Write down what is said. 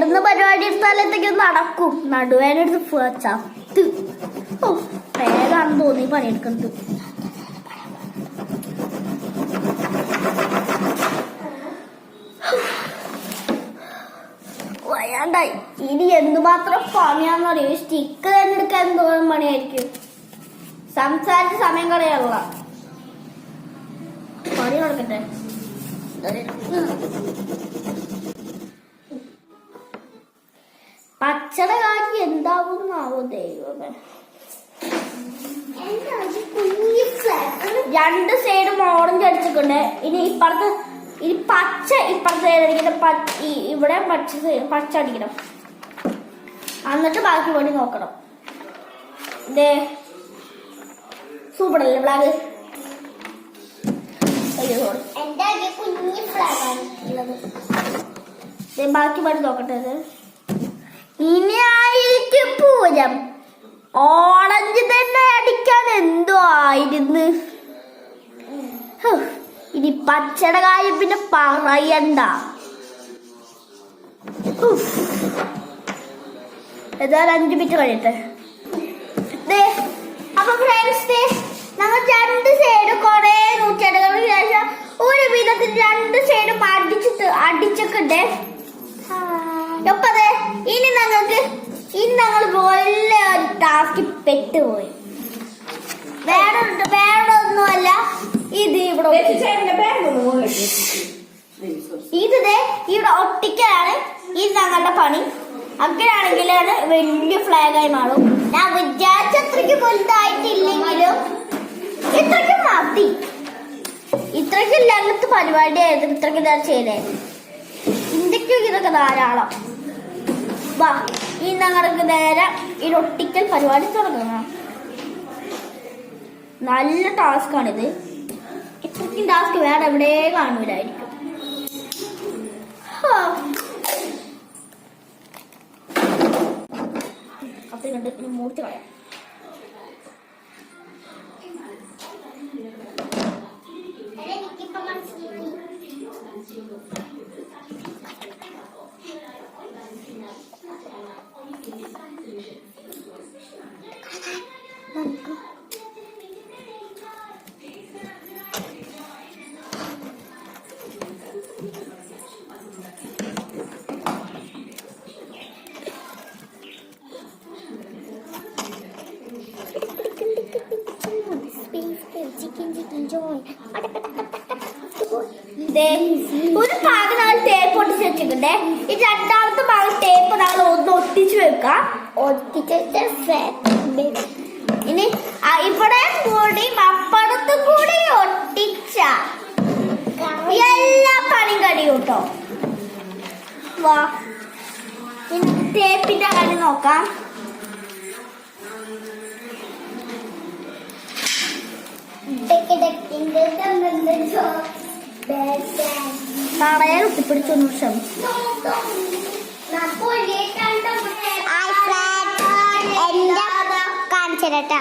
കിടന്ന് പരിപാടി സ്ഥലത്തേക്ക് നടക്കും. നടുവേനെടുത്ത് ചത്ത്. ഓ തോന്നി പണിയെടുക്കുന്നത്. വയ്യാണ്ടായി. ഇനി എന്തുമാത്രം പണിയാന്നറിയോ സ്റ്റിക്ക് തന്നെ എടുക്കാൻ പണിയായിരിക്കും? സംസാരിച്ച് സമയം കളയാനുള്ള. പണി കൊടുക്കട്ടെ പച്ചട കാര്യം എന്താവുന്നാവോ ദൈവമേ രണ്ട് സൈഡും ഓറഞ്ച് അടിച്ചിട്ടുണ്ട്. ഇനി ഇപ്പുറത്ത് ഇനി പച്ച ഇപ്പുറത്ത് അടിക്കണം ഇവിടെ പച്ച പച്ച അടിക്കണം. എന്നിട്ട് ബാക്കി പണി നോക്കണം. ദേ സൂപ്പർ അല്ലേ ഫ്ലാഗ് ബാക്കി പണി നോക്കട്ടെ ഇത്. ഇനി ആയിരിക്കും പൂരം. ഓറഞ്ച് തന്നെ അടിക്കാൻ എന്തോ ആയിരുന്നു. ഇനി പച്ചട കാര്യം പിന്നെ പറയണ്ട. ഏതായാലും അഞ്ചു മിനിറ്റ് കഴിയട്ടെ അപ്പൊ ഫ്രണ്ട്സ് നമ്മൾ രണ്ട് സൈഡ് കുറെ നൂറ്റാണ്ടുകൾക്ക് ശേഷം ഒരു വിധത്തിൽ രണ്ട് സൈഡും അടിച്ചിട്ട് അടിച്ചൊക്കെ അപ്പൊ അതെ ഇനി ഞങ്ങൾക്ക് ഇനി ഞങ്ങൾ വലിയ ഒരു ടാസ്ക് പെട്ടുപോയി. വേറെ വേറെ ഒന്നുമല്ല ഇത് ഇവിടെ ഇത് ഇവിടെ ഒട്ടിക്കലാണ്. ഇത് ഞങ്ങളുടെ പണി. അങ്ങനെയാണെങ്കിലാണ് വലിയ ഫ്ലാഗായി മാറും. ഞാൻ വിചാരിച്ച അത്രയ്ക്ക് വലുതായിട്ടില്ലെങ്കിലും ഇത്രയ്ക്ക് മതി. ഇത്രയ്ക്ക് ലങ്ങത്ത് പരിപാടിയായിരുന്നു ഇത്രയ്ക്ക് ഞാൻ ചെയ്തേ. ഇന്ത്യക്കും ഇതൊക്കെ ധാരാളം. വാ ഈ ഞങ്ങൾക്ക് നേരെ ഈ ഒട്ടിക്കൽ പരിപാടി തുടങ്ങണം നല്ല ടാസ്ക് ആണിത്. ഇത്രയ്ക്കും ടാസ്ക് വേറെ എവിടെ കാണൂലായിരിക്കും. അപ്പൊ കണ്ട് മൂർത്തി കളയാം. ഒരു ടേപ്പ് ഒട്ടിച്ച് വെച്ചിട്ടുണ്ടേ. ഈ രണ്ടാമത്തെ ഭാഗം ടേപ്പ് നമ്മൾ ഒന്ന് ഒട്ടിച്ച് വെക്കാം. ഒട്ടിച്ചിട്ട് ഇനി ഇവിടെ കൂടി അപ്പുറത്ത് കൂടി ഒട്ടിച്ച. എല്ലാ പണിയും കഴിയും കേട്ടോ ടേപ്പിന്റെ കളി നോക്കാം. തറയെ ഒത്തിപ്പിടിച്ചൊന്നും നിമിഷം കാണിച്ചു തരട്ടാ